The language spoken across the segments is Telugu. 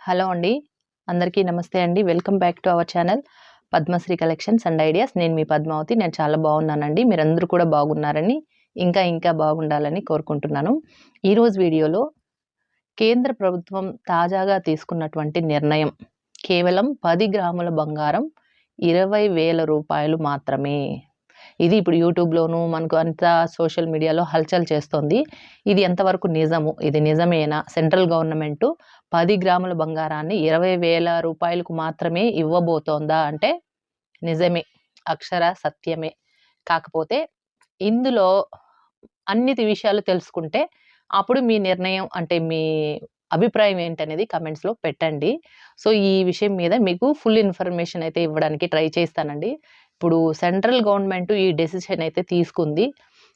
హలో అండి. అందరికీ నమస్తే అండి. Welcome back to our channel Padmashri collections and ideas. నేను మీ పద్మావతి. నేను చాలా బాగున్నానండి. మీరందరూ కూడా బాగున్నారని ఇంకా ఇంకా బాగుండాలని కోరుకుంటున్నాను. ఈరోజు వీడియోలో కేంద్ర ప్రభుత్వం తాజాగా తీసుకున్నటువంటి నిర్ణయం కేవలం పది గ్రాముల బంగారం ఇరవై వేల రూపాయలు మాత్రమే. ఇది ఇప్పుడు యూట్యూబ్లోను మనకు అంతా సోషల్ మీడియాలో హల్చల్ చేస్తోంది. ఇది ఎంతవరకు నిజము? ఇది నిజమేనా? సెంట్రల్ గవర్నమెంట్ పది గ్రాముల బంగారాన్ని ఇరవై వేల రూపాయలకు మాత్రమే ఇవ్వబోతోందా అంటే నిజమే అక్షర సత్యమే. కాకపోతే ఇందులో అన్నిటి విషయాలు తెలుసుకుంటే అప్పుడు మీ నిర్ణయం అంటే మీ అభిప్రాయం ఏంటనేది కమెంట్స్లో పెట్టండి. సో ఈ విషయం మీద మీకు ఫుల్ ఇన్ఫర్మేషన్ అయితే ఇవ్వడానికి ట్రై చేస్తానండి. ఇప్పుడు సెంట్రల్ గవర్నమెంట్ ఈ డెసిషన్ అయితే తీసుకుంది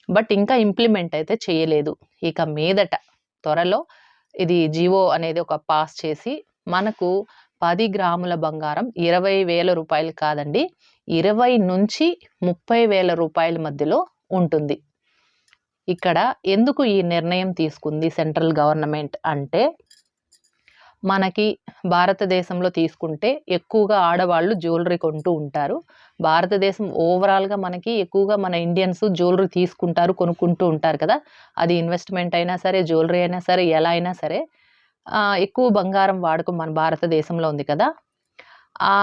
బట్ ఇంకా ఇంప్లిమెంట్ అయితే చేయలేదు. ఇక మీదట త్వరలో ఇది జివో అనేది ఒక పాస్ చేసి మనకు పది గ్రాముల బంగారం ఇరవై వేల రూపాయలు కాదండి ఇరవై నుంచి ముప్పై వేల రూపాయల మధ్యలో ఉంటుంది. ఇక్కడ ఎందుకు ఈ నిర్ణయం తీసుకుంది సెంట్రల్ గవర్నమెంట్ అంటే మనకి భారతదేశంలో తీసుకుంటే ఎక్కువగా ఆడవాళ్ళు జ్యువెలరీ కొంటూ ఉంటారు. భారతదేశం ఓవరాల్గా మనకి ఎక్కువగా మన ఇండియన్స్ జ్యువెలరీ తీసుకుంటారు కొనుక్కుంటూ ఉంటారు కదా. అది ఇన్వెస్ట్మెంట్ అయినా సరే జ్యువెలరీ అయినా సరే ఎలా అయినా సరే ఎక్కువ బంగారం వాడకం మన భారతదేశంలో ఉంది కదా. ఆ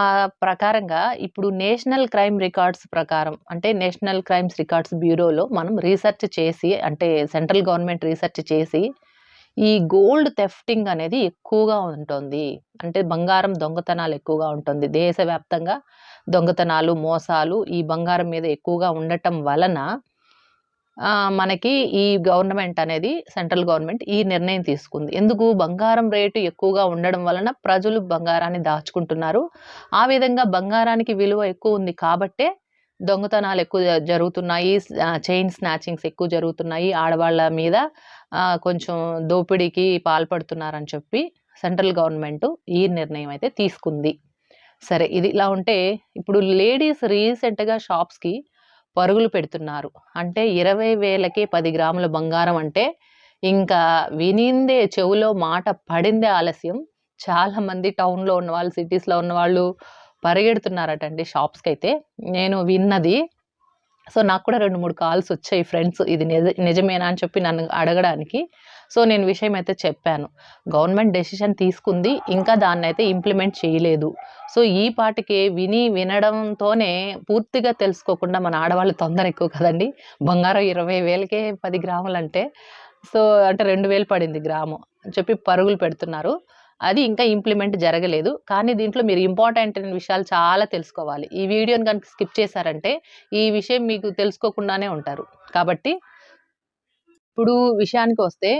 ప్రకారంగా ఇప్పుడు నేషనల్ క్రైమ్ రికార్డ్స్ ప్రకారం అంటే నేషనల్ క్రైమ్స్ రికార్డ్స్ బ్యూరోలో మనం రీసెర్చ్ చేసి అంటే సెంట్రల్ గవర్నమెంట్ రీసెర్చ్ చేసి ఈ గోల్డ్ థెఫ్టింగ్ అనేది ఎక్కువగా ఉంటుంది. అంటే బంగారం దొంగతనాలు ఎక్కువగా ఉంటుంది. దేశవ్యాప్తంగా దొంగతనాలు మోసాలు ఈ బంగారం మీద ఎక్కువగా ఉండటం వలన మనకి ఈ గవర్నమెంట్ అనేది సెంట్రల్ గవర్నమెంట్ ఈ నిర్ణయం తీసుకుంది. ఎందుకు? బంగారం రేటు ఎక్కువగా ఉండడం వలన ప్రజలు బంగారాన్ని దాచుకుంటున్నారు. ఆ విధంగా బంగారానికి విలువ ఎక్కువ ఉంది కాబట్టే దొంగతనాలు ఎక్కువ జరుగుతున్నాయి చైన్ స్నాచింగ్స్ ఎక్కువ జరుగుతున్నాయి ఆడవాళ్ళ మీద కొంచెం దోపిడీకి పాల్పడుతున్నారని చెప్పి సెంట్రల్ గవర్నమెంట్ ఈ నిర్ణయం అయితే తీసుకుంది. సరే ఇది ఇలా ఉంటే ఇప్పుడు లేడీస్ రీసెంట్గా షాప్స్కి పరుగులు పెడుతున్నారు. అంటే ఇరవై వేలకి పది గ్రాముల బంగారం అంటే ఇంకా వినిందే చెవులో మాట పడిందే ఆలస్యం. చాలామంది టౌన్లో ఉన్న వాళ్ళు సిటీస్లో ఉన్న వాళ్ళు పరిగెడుతున్నారటండి షాప్స్కి అయితే నేను విన్నది. సో నాకు కూడా రెండు మూడు కాల్స్ వచ్చాయి ఫ్రెండ్స్. ఇది నిజ నిజమేనా అని చెప్పి నన్ను అడగడానికి. సో నేను విషయం అయితే చెప్పాను. గవర్నమెంట్ డెసిషన్ తీసుకుంది. ఇంకా దాన్ని అయితే ఇంప్లిమెంట్ చేయలేదు. సో ఈ పాటికి విని వినడంతోనే పూర్తిగా తెలుసుకోకుండా మన ఆడవాళ్ళు తొందర ఎక్కువ కదండి. బంగారం ఇరవై వేలకే పది గ్రాములు అంటే సో అంటే రెండు వేలు పడింది గ్రాము అని చెప్పి పరుగులు పెడుతున్నారు. అది ఇంకా ఇంప్లిమెంట్ జరగలేదు. కానీ దీంట్లో మీరు ఇంపార్టెంట్ అయిన విషయాలు చాలా తెలుసుకోవాలి. ఈ వీడియోని కనుక స్కిప్ చేశారంటే ఈ విషయం మీకు తెలుసుకోకుండానే ఉంటారు. కాబట్టి ఇప్పుడు విషయానికి వస్తే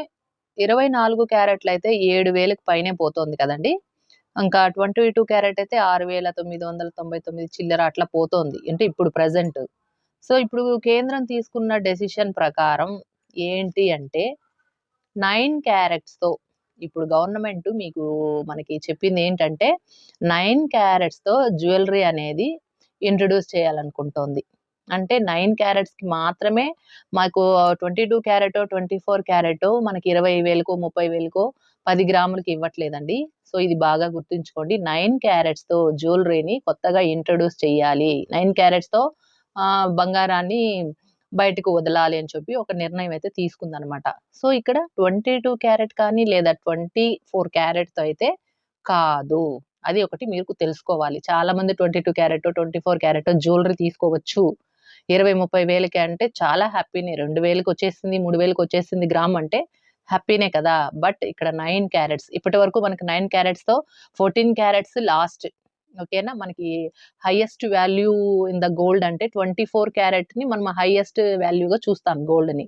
ఇరవై నాలుగు క్యారెట్లు అయితే ఏడు వేలకు పైనే పోతుంది కదండి. ఇంకా ట్వంటీ టూ క్యారెట్ అయితే ఆరు వేల తొమ్మిది వందల తొంభై తొమ్మిది చిల్లర అట్లా పోతోంది. అంటే ఇప్పుడు ప్రజెంట్ సో ఇప్పుడు కేంద్రం తీసుకున్న డెసిషన్ ప్రకారం ఏంటి అంటే నైన్ క్యారెట్స్తో ఇప్పుడు గవర్నమెంట్ మీకు మనకి చెప్పింది ఏంటంటే నైన్ క్యారెట్స్తో జ్యువెలరీ అనేది ఇంట్రడ్యూస్ చేయాలనుకుంటోంది. అంటే నైన్ క్యారెట్స్కి మాత్రమే మాకు twenty two carat twenty four carat మనకి ఇరవై వేలకో ముప్పై వేలకో పది గ్రాములకి ఇవ్వట్లేదండి. సో ఇది బాగా గుర్తుంచుకోండి. నైన్ క్యారెట్స్తో జ్యువెలరీని కొత్తగా ఇంట్రడ్యూస్ చేయాలి. నైన్ క్యారెట్స్తో బంగారాన్ని బయటకు వదలాలి అని చెప్పి ఒక నిర్ణయం అయితే తీసుకుందనమాట సో ఇక్కడ ట్వంటీ టూ క్యారెట్ కానీ లేదా ట్వంటీ ఫోర్ క్యారెట్తో అయితే కాదు. అది ఒకటి మీరు తెలుసుకోవాలి. చాలా మంది twenty two carat twenty four carat jewellery తీసుకోవచ్చు. ఇరవై ముప్పై వేలకి అంటే చాలా హ్యాపీనే. రెండు వేలకు వచ్చేసింది మూడు వేలకు వచ్చేసింది గ్రామ్ అంటే హ్యాపీనే కదా. బట్ ఇక్కడ నైన్ క్యారెట్స్ ఇప్పటి వరకు మనకి నైన్ క్యారెట్స్తో ఫోర్టీన్ క్యారెట్స్ లాస్ట్ ఓకేనా మనకి highest value in the gold అంటే ట్వంటీ ఫోర్ క్యారెట్ని మనం హైయెస్ట్ వాల్యూగా చూస్తాం గోల్డ్ని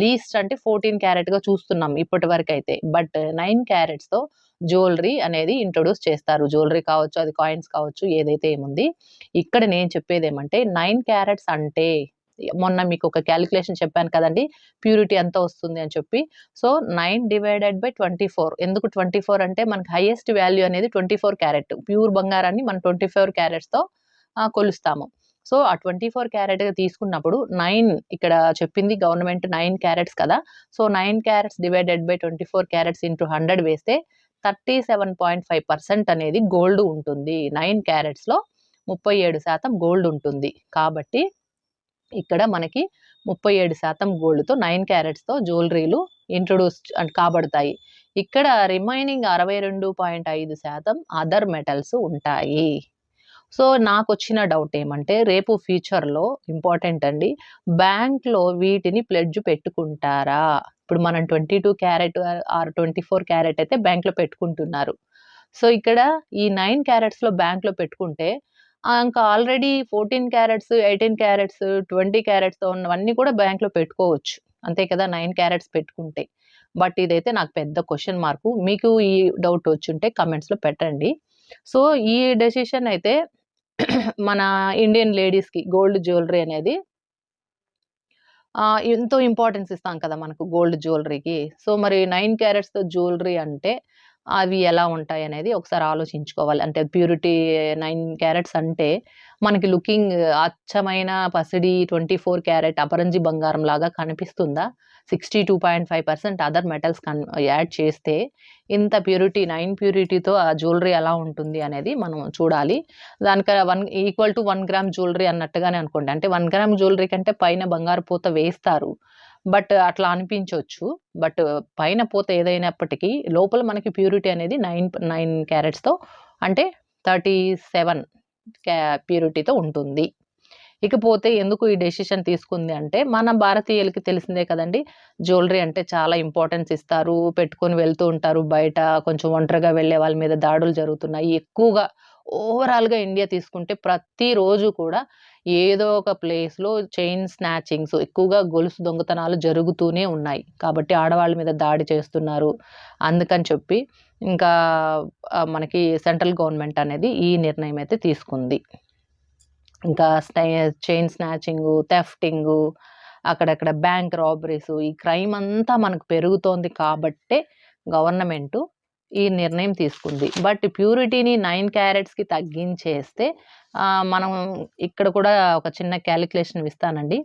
లీస్ట్ అంటే ఫోర్టీన్ క్యారెట్గా చూస్తున్నాం ఇప్పటి వరకు అయితే. బట్ నైన్ క్యారెట్స్తో జ్యువెలరీ అనేది ఇంట్రొడ్యూస్ చేస్తారు. జ్యువెలరీ కావచ్చు అది కాయిన్స్ కావచ్చు ఏదైతే ఏముంది. ఇక్కడ నేను చెప్పేది ఏమంటే నైన్ క్యారెట్స్ అంటే మొన్న మీకు ఒక క్యాలిక్యులేషన్ చెప్పాను కదండి. ప్యూరిటీ ఎంత వస్తుంది అని చెప్పి. So nine divided by twenty four ఎందుకు ట్వంటీ ఫోర్ అంటే మనకి హైయెస్ట్ వాల్యూ అనేది ట్వంటీ ఫోర్ క్యారెట్ ప్యూర్ బంగారాన్ని మనం ట్వంటీ ఫోర్ క్యారెట్స్తో కొలుస్తాము. సో ఆ ట్వంటీ ఫోర్ క్యారెట్గా తీసుకున్నప్పుడు నైన్ ఇక్కడ చెప్పింది గవర్నమెంట్ నైన్ క్యారెట్స్ కదా. So nine carats divided by twenty four carats into hundred వేస్తే thirty seven point five percent అనేది గోల్డ్ ఉంటుంది. నైన్ క్యారెట్స్లో ముప్పై ఏడు శాతం గోల్డ్ ఉంటుంది. కాబట్టి ఇక్కడ మనకి ముప్పై ఏడు శాతం గోల్డ్తో నైన్ క్యారెట్స్తో జ్యువెలరీలు ఇంట్రొడ్యూస్ కాబడతాయి. ఇక్కడ రిమైనింగ్ అరవై రెండు పాయింట్ ఐదు శాతం అదర్ మెటల్స్ ఉంటాయి. సో నాకు వచ్చిన డౌట్ ఏమంటే రేపు ఫ్యూచర్లో ఇంపార్టెంట్ అండి బ్యాంక్లో వీటిని ప్లెడ్జ్ పెట్టుకుంటారా? ఇప్పుడు మనం twenty two carat or twenty four carat అయితే బ్యాంక్లో పెట్టుకుంటున్నారు. సో ఇక్కడ ఈ నైన్ క్యారెట్స్లో బ్యాంక్లో పెట్టుకుంటే ఇంకా already fourteen carats eighteen carats twenty క్యారెట్స్తో ఉన్నవన్నీ కూడా బ్యాంక్లో పెట్టుకోవచ్చు. అంతే కదా నైన్ క్యారెట్స్ పెట్టుకుంటే. బట్ ఇదైతే నాకు పెద్ద క్వశ్చన్ మార్కు. మీకు ఈ డౌట్ వచ్చుంటే కమెంట్స్లో పెట్టండి. సో ఈ డెసిషన్ అయితే మన ఇండియన్ లేడీస్కి గోల్డ్ జ్యువెలరీ అనేది ఎంతో ఇంపార్టెన్స్ ఇస్తాం కదా మనకు గోల్డ్ జ్యువెలరీకి. సో మరి నైన్ క్యారెట్స్తో జ్యువెలరీ అంటే అవి ఎలా ఉంటాయి అనేది ఒకసారి ఆలోచించుకోవాలి. అంటే ప్యూరిటీ నైన్ క్యారెట్స్ అంటే మనకి లుకింగ్ అచ్చమైన పసిడి ట్వంటీ ఫోర్ క్యారెట్ అపరంజి బంగారం లాగా కనిపిస్తుందా? Sixty two point five percent other metals కన్ యాడ్ చేస్తే ఇంత ప్యూరిటీ నైన్ ప్యూరిటీతో ఆ జ్యువెలరీ ఎలా ఉంటుంది అనేది మనం చూడాలి. దానికి one equal to one gram jewellery అన్నట్టుగానే అనుకోండి. అంటే వన్ గ్రామ్ జ్యువెలరీ కంటే పైన బంగారు పూత వేస్తారు. బట్ అట్లా అనిపించవచ్చు బట్ పైన పోతే ఏదైనప్పటికీ లోపల మనకి ప్యూరిటీ అనేది నైన్ నైన్ క్యారెట్స్తో అంటే థర్టీ సెవెన్ క్యా ప్యూరిటీతో ఉంటుంది. ఇకపోతే ఎందుకు ఈ డెసిషన్ తీసుకుంది అంటే మన భారతీయులకి తెలిసిందే కదండి జ్యువెలరీ అంటే చాలా ఇంపార్టెన్స్ ఇస్తారు. పెట్టుకొని వెళ్తూ ఉంటారు బయట. కొంచెం ఒంటరిగా వెళ్ళే వాళ్ళ మీద దాడులు జరుగుతున్నాయి. ఎక్కువగా ఓవరాల్గా ఇండియా తీసుకుంటే ప్రతిరోజు కూడా ఏదో ఒక ప్లేస్లో చైన్ స్నాచింగ్స్ ఎక్కువగా గొలుసు దొంగతనాలు జరుగుతూనే ఉన్నాయి. కాబట్టి ఆడవాళ్ళ మీద దాడి చేస్తున్నారు. అందుకని చెప్పి ఇంకా మనకి సెంట్రల్ గవర్నమెంట్ అనేది ఈ నిర్ణయం అయితే తీసుకుంది. ఇంకా చైన్ స్నాచింగు థెఫ్టింగు అక్కడక్కడ బ్యాంక్ రాబరీస్ ఈ క్రైమ్ అంతా మనకు పెరుగుతోంది కాబట్టే గవర్నమెంటు ఈ నిర్ణయం తీసుకుంది. బట్ ప్యూరిటీని నైన్ క్యారెట్స్కి తగ్గించేస్తే మనం ఇక్కడ కూడా ఒక చిన్న క్యాలిక్యులేషన్ ఇస్తానండి.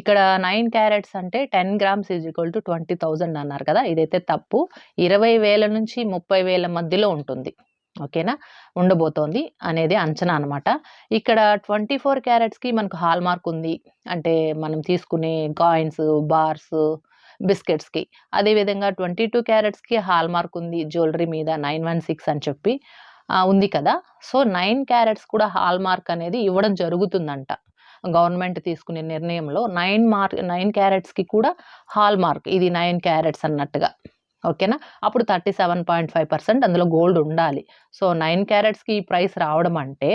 ఇక్కడ నైన్ క్యారెట్స్ అంటే ten grams is equal to twenty thousand అన్నారు కదా ఇదైతే తప్పు. ఇరవై వేల నుంచి ముప్పై వేల మధ్యలో ఉంటుంది. ఓకేనా? ఉండబోతోంది అనేది అంచనా అనమాట ఇక్కడ ట్వంటీ ఫోర్ క్యారెట్స్కి మనకు హాల్ మార్క్ ఉంది. అంటే మనం తీసుకునే కాయిన్స్ బార్స్ బిస్కెట్స్కి. అదేవిధంగా ట్వంటీ టూ క్యారెట్స్కి హాల్ మార్క్ ఉంది జ్యువెలరీ మీద నైన్ వన్ సిక్స్ అని చెప్పి. ఉంది కదా. సో నైన్ క్యారెట్స్ కూడా హాల్ మార్క్ అనేది ఇవ్వడం జరుగుతుందంట. గవర్నమెంట్ తీసుకునే నిర్ణయంలో నైన్ మార్క్ నైన్ క్యారెట్స్కి కూడా హాల్ మార్క్ ఇది నైన్ క్యారెట్స్ అన్నట్టుగా. ఓకేనా? అప్పుడు thirty seven point five percent అందులో గోల్డ్ ఉండాలి. సో నైన్ క్యారెట్స్కి ఈ ప్రైస్ రావడం అంటే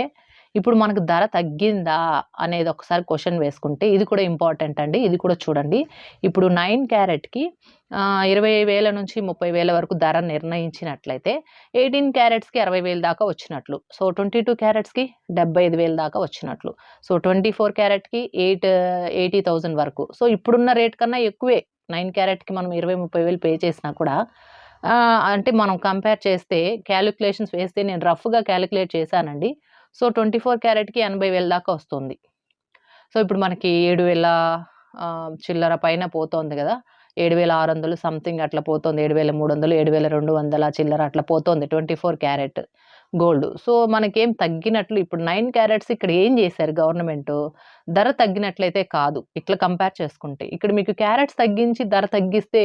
ఇప్పుడు మనకు ధర తగ్గిందా అనేది ఒకసారి క్వశ్చన్ వేసుకుంటే ఇది కూడా ఇంపార్టెంట్ అండి. ఇది కూడా చూడండి. ఇప్పుడు నైన్ క్యారెట్కి ఇరవై వేల నుంచి ముప్పై వేల వరకు ధర నిర్ణయించినట్లయితే ఎయిటీన్ క్యారెట్స్కి అరవై వేలు దాకా వచ్చినట్లు. సో ట్వంటీ టూ క్యారెట్స్కి డెబ్బై ఐదు వేలు దాకా వచ్చినట్లు. సో ట్వంటీ ఫోర్ క్యారెట్కి ఎయిట్ ఎయిటీ థౌజండ్ వరకు. సో ఇప్పుడున్న రేట్ కన్నా ఎక్కువే. నైన్ క్యారెట్కి మనం ఇరవై ముప్పై వేలు పే చేసినా కూడా అంటే మనం కంపేర్ చేస్తే క్యాలిక్యులేషన్స్ వేస్తే నేను రఫ్గా క్యాలిక్యులేట్ చేశానండి. సో ట్వంటీ ఫోర్ క్యారెట్కి ఎనభై వేల దాకా వస్తుంది. సో ఇప్పుడు మనకి ఏడు వేల చిల్లర పైన పోతోంది కదా. ఏడు వేల ఆరు వందలు సంథింగ్ అట్లా పోతుంది. ఏడు వేల మూడు వందలు ఏడు వేల రెండు వందల చిల్లర అట్లా పోతుంది twenty four carat gold. So మనకేం తగ్గినట్లు ఇప్పుడు నైన్ క్యారెట్స్ ఇక్కడ ఏం చేశారు గవర్నమెంట్? ధర తగ్గినట్లయితే కాదు. ఇట్లా కంపేర్ చేసుకుంటే. ఇక్కడ మీకు క్యారెట్స్ తగ్గించి ధర తగ్గిస్తే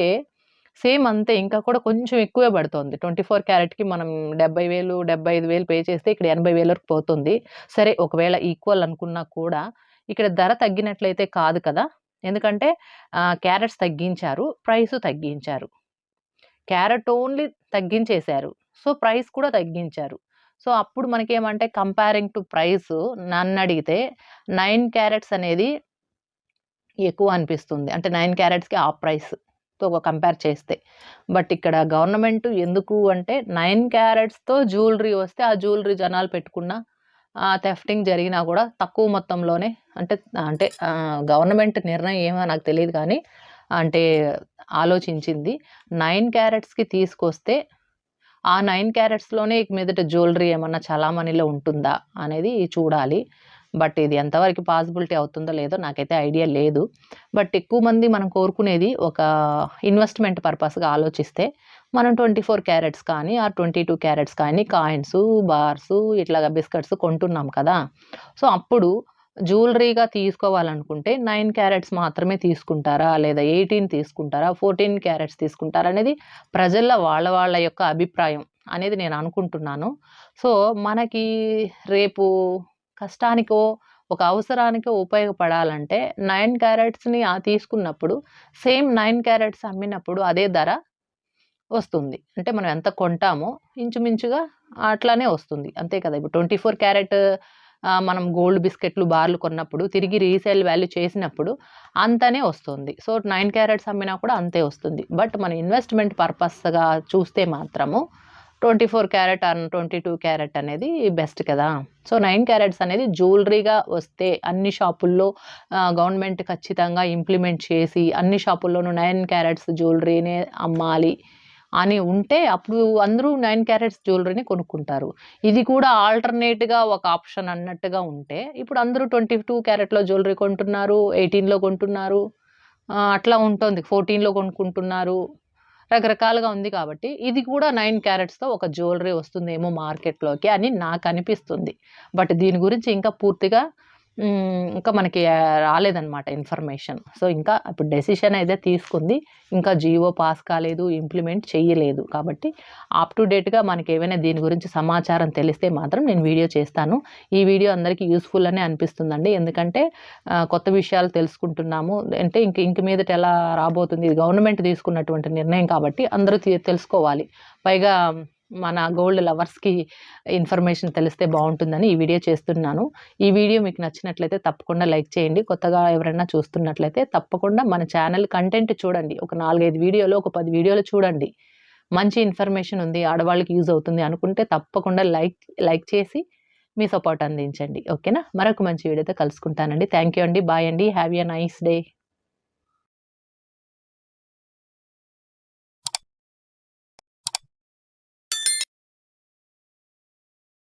సేమ్ అంతే. ఇంకా కూడా కొంచెం ఎక్కువే పడుతుంది. ట్వంటీ ఫోర్ క్యారెట్కి మనం డెబ్బై వేలు డెబ్బై ఐదు వేలు పే చేస్తే ఇక్కడ ఎనభై వేల వరకు పోతుంది. సరే ఒకవేళ ఈక్వల్ అనుకున్నా కూడా ఇక్కడ ధర తగ్గినట్లయితే కాదు కదా. ఎందుకంటే క్యారెట్స్ తగ్గించారు ప్రైస్ తగ్గించారు. క్యారెట్ ఓన్లీ తగ్గించేశారు. సో ప్రైస్ కూడా తగ్గించారు. సో అప్పుడు మనకేమంటే కంపేరింగ్ టు ప్రైస్ నన్ను అడిగితే నైన్ క్యారెట్స్ అనేది ఎక్కువ అనిపిస్తుంది. అంటే నైన్ క్యారెట్స్కి ఆ ప్రైస్. తో కంపేర్ చేస్తే. బట్ ఇక్కడ గవర్నమెంట్ ఎందుకు అంటే నైన్ క్యారెట్స్తో జ్యువెలరీ వస్తే ఆ జ్యువెలరీ జనాలు పెట్టుకున్న థెఫ్టింగ్ జరిగినా కూడా తక్కువ మొత్తంలోనే అంటే అంటే గవర్నమెంట్ నిర్ణయం ఏమో నాకు తెలియదు కానీ అంటే ఆలోచించింది. నైన్ క్యారెట్స్కి తీసుకొస్తే ఆ నైన్ క్యారెట్స్లోనే ఇక మీదట జ్యువెలరీ ఏమన్నా చలామణిలో ఉంటుందా అనేది చూడాలి. బట్ ఇది ఎంతవరకు పాసిబిలిటీ అవుతుందో లేదో నాకైతే ఐడియా లేదు. బట్ ఎక్కువ మంది మనం కోరుకునేది ఒక ఇన్వెస్ట్మెంట్ పర్పస్గా ఆలోచిస్తే మనం ట్వంటీ ఫోర్ క్యారెట్స్ కానీ ఆ ట్వంటీ టూ క్యారెట్స్ కానీ కాయిన్స్ బార్స్ ఇట్లాగా బిస్కెట్స్ కొంటున్నాం కదా. సో అప్పుడు జ్యువెలరీగా తీసుకోవాలనుకుంటే నైన్ క్యారెట్స్ మాత్రమే తీసుకుంటారా? లేదా ఎయిటీన్ తీసుకుంటారా? ఫోర్టీన్ క్యారెట్స్ తీసుకుంటారా? అనేది ప్రజల్లో వాళ్ళ వాళ్ళ యొక్క అభిప్రాయం అనేది నేను అనుకుంటున్నాను. సో మనకి రేపు కష్టానికో ఒక అవసరానికో ఉపయోగపడాలంటే నైన్ క్యారెట్స్ని తీసుకున్నప్పుడు సేమ్ నైన్ క్యారెట్స్ అమ్మినప్పుడు అదే ధర వస్తుంది. అంటే మనం ఎంత కొంటామో ఇంచుమించుగా అట్లానే వస్తుంది. అంతే కదా ఇప్పుడు ట్వంటీ ఫోర్ క్యారెట్ మనం గోల్డ్ బిస్కెట్లు బార్లు కొన్నప్పుడు తిరిగి రీసేల్ వాల్యూ చేసినప్పుడు అంతనే వస్తుంది. సో నైన్ క్యారెట్స్ అమ్మినా కూడా అంతే వస్తుంది. బట్ మన ఇన్వెస్ట్మెంట్ పర్పస్గా చూస్తే మాత్రము twenty four carat and twenty two carat అనేది బెస్ట్ కదా. సో నైన్ క్యారెట్స్ అనేది జ్యువెలరీగా వస్తే అన్ని షాపుల్లో గవర్నమెంట్ ఖచ్చితంగా ఇంప్లిమెంట్ చేసి అన్ని షాపుల్లోనూ నైన్ క్యారెట్స్ జ్యువెలరీనే అమ్మాలి అని ఉంటే అప్పుడు అందరూ నైన్ క్యారెట్స్ జ్యువెలరీని కొనుక్కుంటారు. ఇది కూడా ఆల్టర్నేట్గా ఒక ఆప్షన్ అన్నట్టుగా ఉంటే ఇప్పుడు అందరూ ట్వంటీ టూ క్యారెట్లో జ్యువెలరీ కొంటున్నారు ఎయిటీన్లో కొంటున్నారు అట్లా ఉంటుంది. ఫోర్టీన్లో కొనుక్కుంటున్నారు. రకరకాలుగా ఉంది కాబట్టి ఇది కూడా నైన్ క్యారెట్స్తో ఒక జ్యువెలరీ వస్తుందేమో మార్కెట్లోకి అని నాకు అనిపిస్తుంది. బట్ దీని గురించి ఇంకా పూర్తిగా ఇంకా మనకి రాలేదనమాట ఇన్ఫర్మేషన్. సో ఇంకా ఇప్పుడు డెసిషన్ అయితే తీసుకుంది. ఇంకా జియో పాస్ కాలేదు ఇంప్లిమెంట్ చేయలేదు కాబట్టి అప్ టు డేట్గా మనకి ఏమైనా దీని గురించి సమాచారం తెలిస్తే మాత్రం నేను వీడియో చేస్తాను. ఈ వీడియో అందరికీ యూస్ఫుల్ అనే అనిపిస్తుందండి. ఎందుకంటే కొత్త విషయాలు తెలుసుకుంటున్నాము. అంటే ఇంక ఇంక మీదట ఎలా రాబోతుంది? గవర్నమెంట్ తీసుకున్నటువంటి నిర్ణయం కాబట్టి అందరూ తెలుసుకోవాలి. పైగా మన గోల్డ్ లవర్స్కి ఇన్ఫర్మేషన్ తెలిస్తే బాగుంటుందని ఈ వీడియో చేస్తున్నాను. ఈ వీడియో మీకు నచ్చినట్లయితే తప్పకుండా లైక్ చేయండి. కొత్తగా ఎవరైనా చూస్తున్నట్లయితే తప్పకుండా మన ఛానల్ కంటెంట్ చూడండి. ఒక నాలుగైదు వీడియోలు ఒక పది వీడియోలు చూడండి. మంచి ఇన్ఫర్మేషన్ ఉంది ఆడవాళ్ళకి యూజ్ అవుతుంది అనుకుంటే తప్పకుండా లైక్ లైక్ చేసి మీ సపోర్ట్ అందించండి. ఓకేనా? మరొక మంచి వీడియోతో కలుసుకుంటానండి. థ్యాంక్ యూ అండి. బాయ్ అండి. Have a nice day.